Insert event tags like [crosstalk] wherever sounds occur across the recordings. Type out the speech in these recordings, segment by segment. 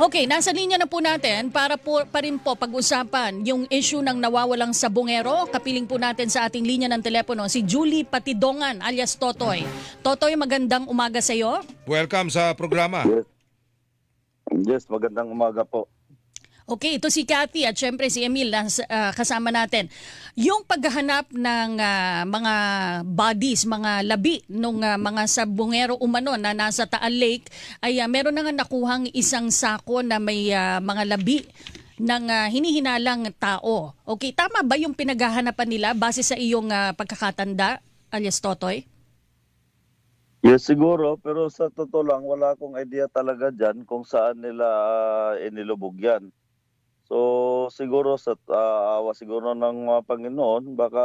Okay, nasa linya na po natin para po pa rin po pag-usapan yung issue ng nawawalang sabungero. Kapiling po natin sa ating linya ng telepono si Julie Patidongan alias Totoy. Totoy, magandang umaga sa iyo. Welcome sa programa. Yes. Yes, magandang umaga po. Okay, ito si Cathy at syempre si Emil ah, kasama natin. Yung paghahanap ng ah, mga bodies, mga labi ng mga sabungero umano na nasa Taal Lake ay ah, meron na nga nakuhang isang sako na may ah, mga labi ng ah, hinihinalang tao. Okay, tama ba yung pinaghahanapan nila base sa iyong ah, pagkakatanda alias Totoy? Yes, siguro. Pero sa totoo lang, wala akong idea talaga dyan kung saan nila ah, inilubog yan. So, siguro sa ah, awa siguro ng mga Panginoon, baka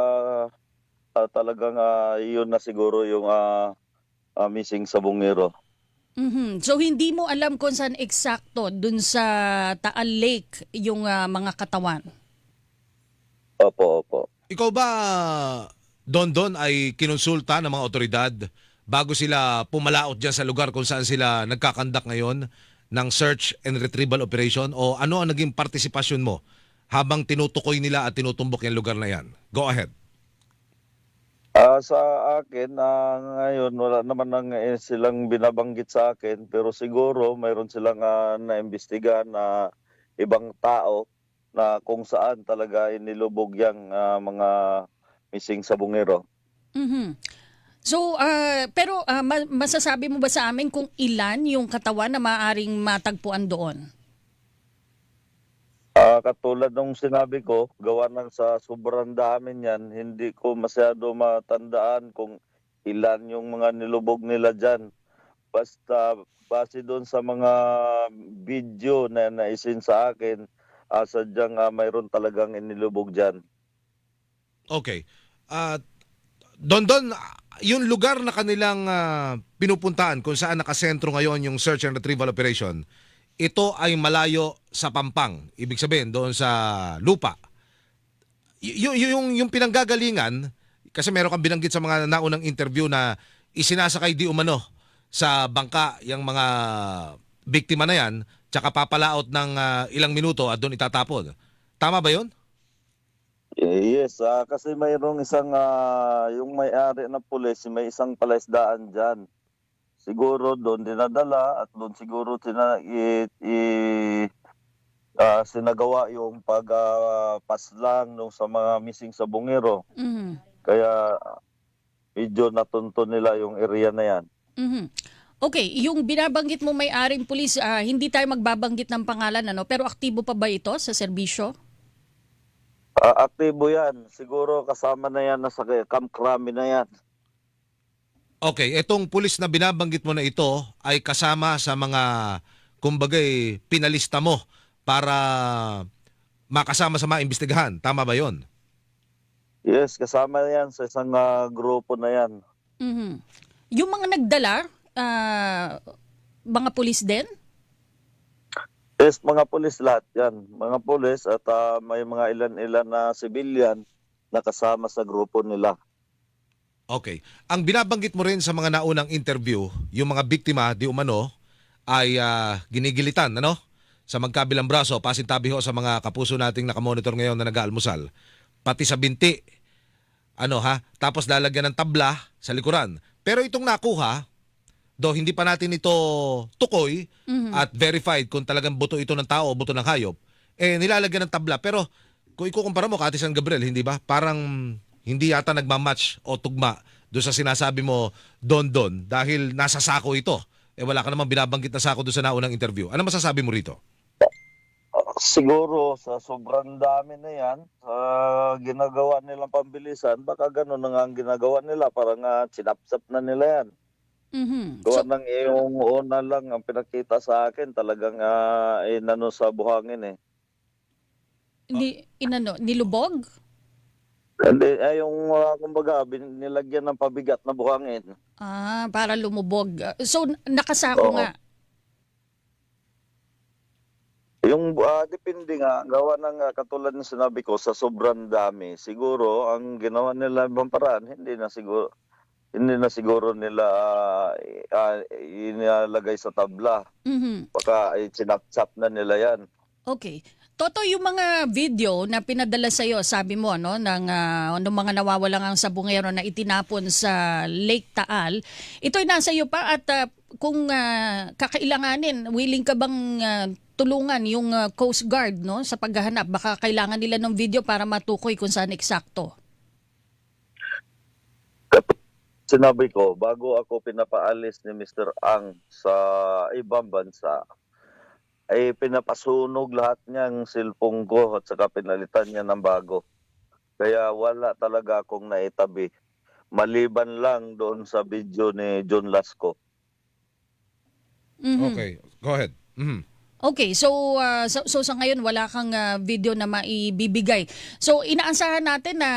ah, talagang ah, yun na siguro yung ah, ah, missing sa bungero. Mhm. So hindi mo alam kung saan eksakto dun sa Taal Lake yung ah, mga katawan. Opo, opo. Ikaw ba, Don Don, ay kinonsulta ng mga otoridad bago sila pumalaot dyan sa lugar kung saan sila nagkakandak ngayon ng search and retrieval operation? O ano ang naging partisipasyon mo habang tinutukoy nila at tinutumbok yung lugar na yan? Go ahead. Ah, sa akin, ah, ngayon, wala naman nang eh, silang binabanggit sa akin. Pero siguro, mayroon silang ah, naimbestigahan na ibang tao na kung saan talaga inilubog yung ah, mga missing sa bungero. Mhm. So, ah, pero ma- masasabi mo ba sa amin kung ilan yung katawan na maaaring matagpuan doon? Ah, katulad nung sinabi ko, gawa ng sa sobrang dami niyan, hindi ko masyado matandaan kung ilan yung mga nilubog nila dyan. Basta base doon sa mga video na naisin sa akin, ah, sadyang ah, mayroon talagang inilubog dyan. Okay. At Don Don, yung lugar na kanilang ah, pinupuntaan kung saan nakasentro ngayon yung search and retrieval operation, ito ay malayo sa Pampang. Ibig sabihin, doon sa lupa. Y- y- yung, yung pinanggagalingan, kasi meron kang binanggit sa mga naunang interview na isinasakay di umano sa bangka yung mga biktima na yan, tsaka papalaot ng ah, ilang minuto at doon itatapon. Tama ba yun? Yes, ah, kasi mayroong isang, ah, yung may-ari na pulis, may isang palaisdaan dyan. Siguro doon dinadala at doon siguro tina, i, i- ah, sinagawa yung pagpaslang nung sa mga missing sa bungero. Mhm. Kaya medyo natunto nila yung area na yan. Mhm. Okay, yung binabanggit mo may-aring pulis, ah, hindi tayo magbabanggit ng pangalan ano, pero aktibo pa ba ito sa serbisyo? Ah, aktibo yan. Siguro kasama na yan, nasa Camp Crame na yan. Okay, itong pulis na binabanggit mo na ito ay kasama sa mga kumbagay pinalista mo para makasama sa mga imbestigahan. Tama ba 'yon? Yes, kasama yan sa isang ah, grupo na yan. Mhm. Yung mga nagdala, ah, mga pulis din? Yes, mga pulis lahat yan. Mga pulis at ah, may mga ilan-ilan na civilian na kasama sa grupo nila. Okay. Ang binabanggit mo rin sa mga naunang interview, yung mga biktima di umano ay ah, ginigilitan, ano? Sa magkabilang braso, pasintabi ho sa mga kapuso nating nakamonitor ngayon na nag-aalmusal. Pati sa binti. Ano ha? Tapos lalagyan ng tabla sa likuran. Pero itong nakuha, do hindi pa natin ito tukoy Mhm. at verified kung talagang buto ito ng tao o buto ng hayop, eh nilalagyan ng tabla. Pero kung ikukumpara mo kati San Gabriel, hindi ba? Parang hindi yata nagmamatch o tugma doon sa sinasabi mo don don dahil nasa sako ito. Eh wala ka namang binabanggit na sako doon sa naunang interview. Ano masasabi mo rito? Siguro sa sobrang dami na yan, sa ginagawa nilang pambilisan, baka ganun na nga ang ginagawa nila. Parang uh, sinapsap na nila yan. Mhm. Gawa So, ng yung una lang ang pinakita sa akin, talagang uh, inano sa buhangin eh. ni, inano, nilubog? Hindi, ay yung uh, kumbaga, bin- nilagyan ng pabigat na buhangin. Ah, para lumubog. So, nakasako Oo. nga. Yung ah, depende nga, gawa ng ah, katulad ng sinabi ko sa sobrang dami. Siguro ang ginawa nila ibang paraan, hindi na siguro hindi na siguro nila ah, ah, inalagay sa tabla. Mhm. Baka ay sinap-sap na nila yan. Okay. Toto, yung mga video na pinadala sa iyo, sabi mo, no, ng, ah, ng mga nawawalang ang sabungero na itinapon sa Lake Taal, ito'y nasa iyo pa at ah, kung ah, kakailanganin, willing ka bang ah, tulungan yung ah, Coast Guard no, sa paghahanap? Baka kailangan nila ng video para matukoy kung saan eksakto. Sinabi ko, bago ako pinapaalis ni Mr. Ang sa ibang bansa, ay pinapasunog lahat niyang silpong ko at saka pinalitan niya ng bago. Kaya wala talaga akong naitabi. Maliban lang doon sa video ni John Lasco. Mhm. Okay, go ahead. Mhm. Okay, so, ah, so so sa ngayon wala kang ah, video na maibibigay. So inaasahan natin na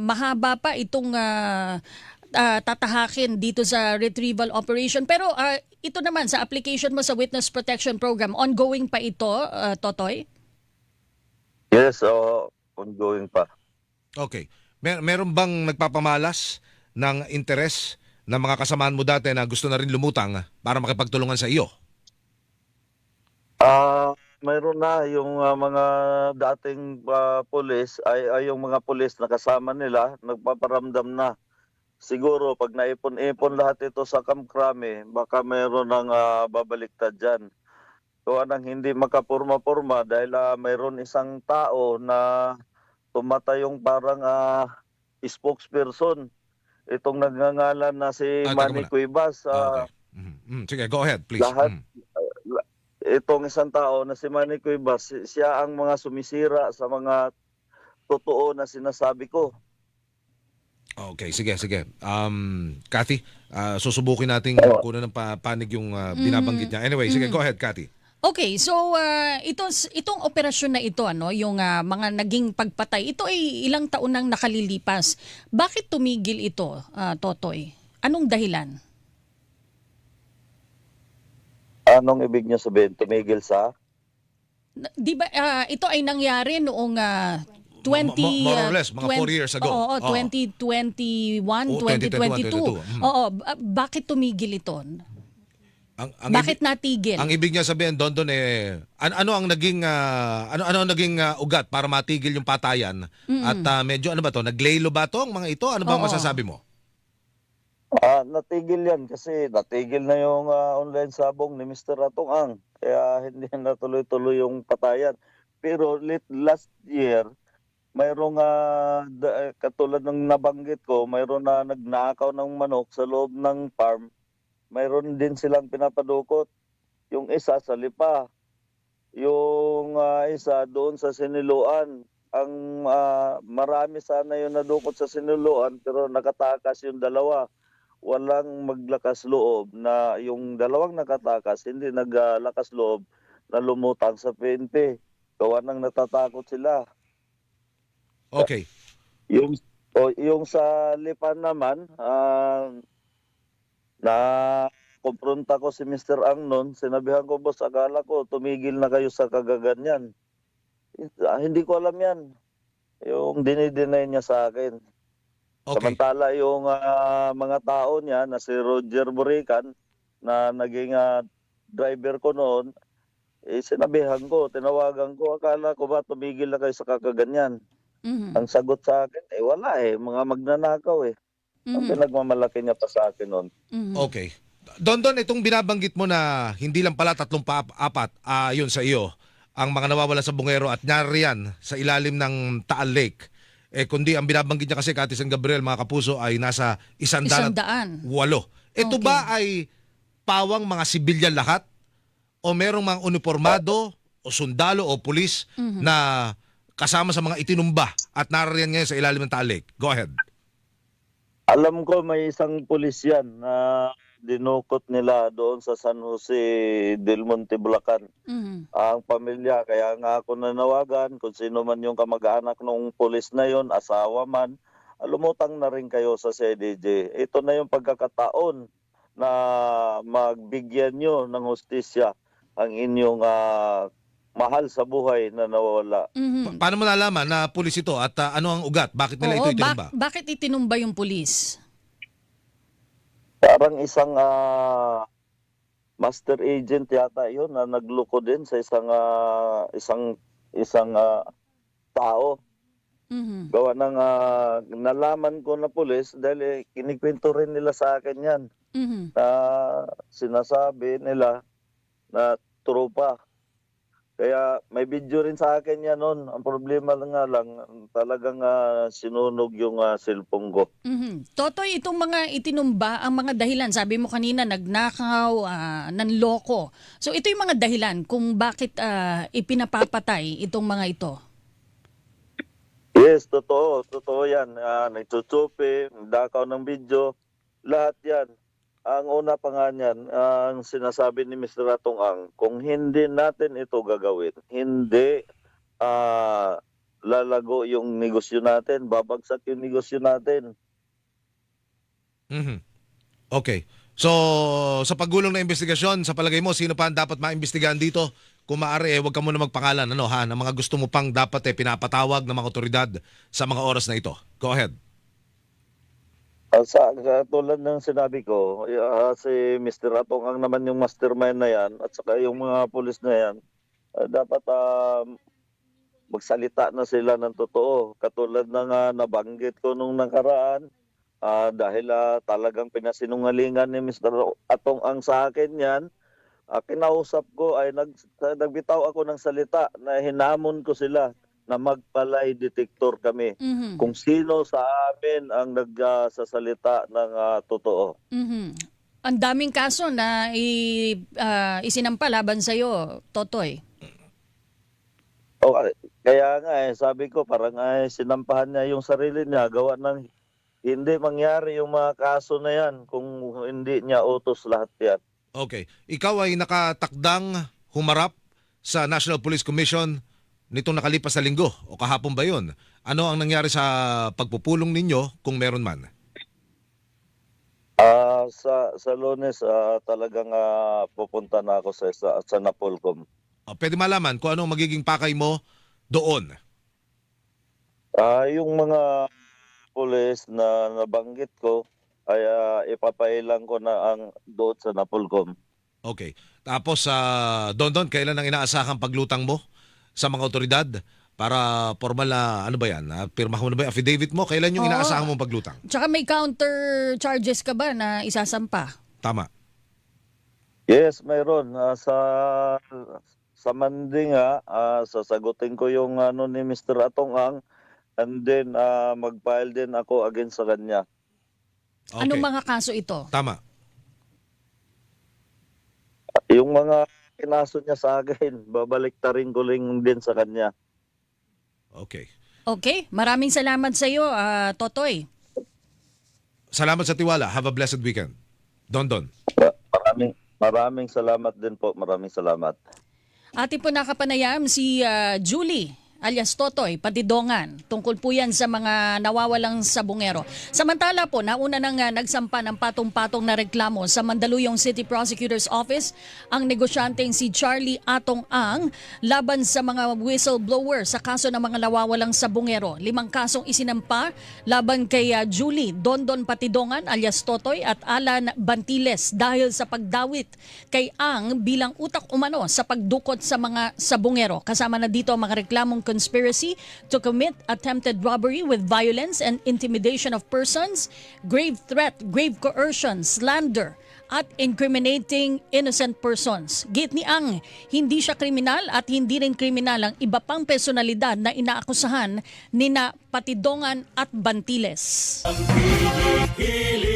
mahaba pa itong ah, ah, tatahakin dito sa retrieval operation. Pero ah, ito naman sa application mo sa Witness Protection Program, ongoing pa ito, ah, Totoy? Yes, oh, ongoing pa. Okay. Mer- meron bang nagpapamalas ng interes ng mga kasamaan mo dati na gusto na rin lumutang para makipagtulungan sa iyo? Ah, mayroon na yung ah, mga dating ah, pulis ay, ay yung mga pulis na kasama nila nagpaparamdam na. Siguro pag naipon-ipon lahat ito sa Kamkrame, baka mayroon ng ah, babaliktad diyan. So anang hindi makapurma-purma dahil ah, mayroon isang tao na tumatay yung parang ah, spokesperson. Itong nagngangalan na si Ah, Manny. Cuevas. okay. ah, Mhm. Mhm. Sige, go ahead, please. Lahat. Mhm. itong isang tao na si Manny Cuevas, si- siya ang mga sumisira sa mga totoo na sinasabi ko. Okay, sige, sige. Um, Kathy, ah, susubukin nating Oo. kunan ng pa- panig yung ah, binabanggit niya. Anyway, sige, go ahead, Kathy. Okay, so ah, ito, itong operasyon na ito, ano, yung ah, mga naging pagpatay, ito ay ilang taon nang nakalilipas. Bakit tumigil ito, ah, Totoy? Anong dahilan? Anong ibig niyo sabihin? Tumigil sa? Na- Di ba ah, ito ay nangyari noong ah, 20 Mo- mo- more or ah, less, mga 20 four years ago. Oo, Oo. 2021, Oo, 2022. 2021, 22. Mm. Oo, ba- bakit tumigil ito? Ang, ang bakit ibig, natigil? ang ibig niya sabihin doon doon eh an- ano ang naging ah, ano ano ang naging ah, ugat para matigil yung patayan at ah, medyo ano ba to naglelo ba to ang mga ito ano ba ang Oo. masasabi mo? Ah, natigil yan kasi natigil na yung ah, online sabong ni Mr. Atong Ang. Kaya hindi [laughs] na tuloy-tuloy yung patayan. Pero last year, mayroong eh, katulad ng nabanggit ko, mayroon na nagnakaw ng manok sa loob ng farm. Mayroon din silang pinapadukot. Yung isa sa lipa. Yung ah, isa doon sa siniluan. Ang ah, marami sana yung nadukot sa siniluan pero nakatakas yung dalawa walang maglakas loob na yung dalawang nakatakas hindi naglakas loob na lumutang sa PNP. Gawa nang natatakot sila. Okay. Yung o, yung sa Lipan naman, ah, na kumpronta ko si Mr. Ang noon, sinabihan ko, boss, akala ko tumigil na kayo sa kagaganyan. Ah, hindi ko alam yan. Yung dinideny niya sa akin. Okay. Samantala yung ah, mga tao niya na si Roger Burican na naging ah, driver ko noon, eh, sinabihan ko, tinawagan ko, akala ko ba tumigil na kayo sa kakaganyan. Mhm. Ang sagot sa akin, eh wala eh, mga magnanakaw eh. Ang Mhm. pinagmamalaki niya pa sa akin noon. Mhm. Okay. Don Don itong binabanggit mo na hindi lang pala tatlong pa apat yun sa iyo ang mga nawawala sa bungero at nariyan sa ilalim ng Taal Lake. Eh kundi ang binabanggit niya kasi Kati San Gabriel mga kapuso ay nasa isandaan at Isandaan. walo. Ito Okay. ba ay pawang mga sibilyan lahat? O merong mga uniformado o sundalo o pulis Mhm. na kasama sa mga itinumba at naririyan ngayon sa ilalim ng Taal Lake? Go ahead. Alam ko may isang pulis yan na dinukot nila doon sa San Jose del Monte, Bulacan. Mhm. ang pamilya. Kaya nga ako nanawagan kung sino man yung kamag-anak ng pulis na yon, asawa man, lumutang na rin kayo sa CDJ. Ito na yung pagkakataon na magbigyan nyo ng hustisya ang inyong ah, mahal sa buhay na nawawala. Mhm. Pa- paano mo nalaman na pulis ito at ah, ano ang ugat? Bakit nila Oo, ito itinumba? bak- bakit itinumba yung pulis? Parang isang ah, master agent yata yun na nagloko din sa isang ah, isang isang ah, tao. Mhm. Gawa ng ah, nalaman ko na pulis dahil eh, kinikwento rin nila sa akin yan Mhm. na sinasabi nila na tropa. Kaya may video rin sa akin yan noon. Ang problema lang nga lang, talagang ah, sinunog yung ah, cellphone ko. Mhm. Totoy, itong mga itinumba, ang mga dahilan, sabi mo kanina, nagnakaw, ah, nanloko. So ito yung mga dahilan kung bakit ah, ipinapapatay itong mga ito. Yes, totoo. Totoo yan. Uh, nagtutsupi, dakaw ng video, lahat yan. Ang una pa nga niyan, ang sinasabi ni Mr. Atong Ang, kung hindi natin ito gagawin, hindi ah, lalago yung negosyo natin, babagsak yung negosyo natin. Mhm. Okay. So, sa paggulong na investigasyon, sa palagay mo, sino pa ang dapat maimbestigahan dito? Kung maaari, eh, huwag ka muna magpangalan, ano ha, ng mga gusto mo pang dapat eh, pinapatawag ng mga otoridad sa mga oras na ito. Go ahead. Sa tulad ng sinabi ko, ah, si Mr. Atong Ang naman yung mastermind na yan at saka yung mga pulis na yan, ah, dapat ah, magsalita na sila ng totoo. Katulad ng ah, nabanggit ko nung nakaraan, ah, dahil ah, talagang pinasinungalingan ni Mr. Atong Ang sa akin yan, ah, kinausap ko ay nag, nagbitaw ako ng salita na hinamon ko sila na magpalay detector kami Mhm. kung sino sa amin ang nagsasalita ng ah, totoo. Mhm. Ang daming kaso na i, ah, isinampa laban sa iyo, Totoy. O, ah, kaya nga eh, sabi ko parang ay sinampahan niya yung sarili niya gawa ng hindi mangyari yung mga kaso na yan kung hindi niya utos lahat yan. Okay. Ikaw ay nakatakdang humarap sa National Police Commission nitong nakalipas na linggo o kahapon ba yun? Ano ang nangyari sa pagpupulong ninyo kung meron man? Ah, sa sa Lunes ah, talagang ah, pupunta na ako sa sa, sa Napolcom. O, pwede malaman kung ano ang magiging pakay mo doon. Ah, yung mga pulis na nabanggit ko ay ah, ipapailang ko na ang doon sa Napolcom. Okay. Tapos, sa Don Don, kailan ang inaasahang paglutang mo sa mga otoridad para formal na, ano ba yan, pirma mo na ba yung affidavit mo? Kailan yung Oo. inaasahan mong paglutang? Tsaka may counter charges ka ba na isasampa? Tama. Yes, mayroon. Ah, sa sa Mandinga, ah, sasagutin ko yung ano ni Mr. Atong Ang and then ah, mag-file din ako against sa kanya. Okay. Anong mga kaso ito? Tama. Yung mga kinaso niya sa akin, [laughs] babalik rin ko rin din sa kanya. Okay. Okay, maraming salamat sa iyo, ah, Totoy. Salamat sa tiwala. Have a blessed weekend. Don Don. Ma- Maraming maraming salamat din po. Maraming salamat. Atin po nakapanayam si ah, Julie alias Totoy, Patidongan. Tungkol po yan sa mga nawawalang sabungero. Samantala po, nauna nang ah, nagsampa ng patong-patong na reklamo sa Mandaluyong City Prosecutor's Office ang negosyanteng si Charlie Atong Ang laban sa mga whistleblower sa kaso ng mga nawawalang sabungero. Limang kasong isinampa laban kay ah, Julie Dondon Patidongan alias Totoy at Alan Bantiles dahil sa pagdawit kay Ang bilang utak umano sa pagdukot sa mga sabungero. Kasama na dito ang mga reklamong conspiracy to commit attempted robbery with violence and intimidation of persons, grave threat, grave coercion, slander, at incriminating innocent persons. Git ni Ang, hindi siya kriminal at hindi rin kriminal ang iba pang personalidad na inaakusahan ni na Patidongan at Bantiles. Pinong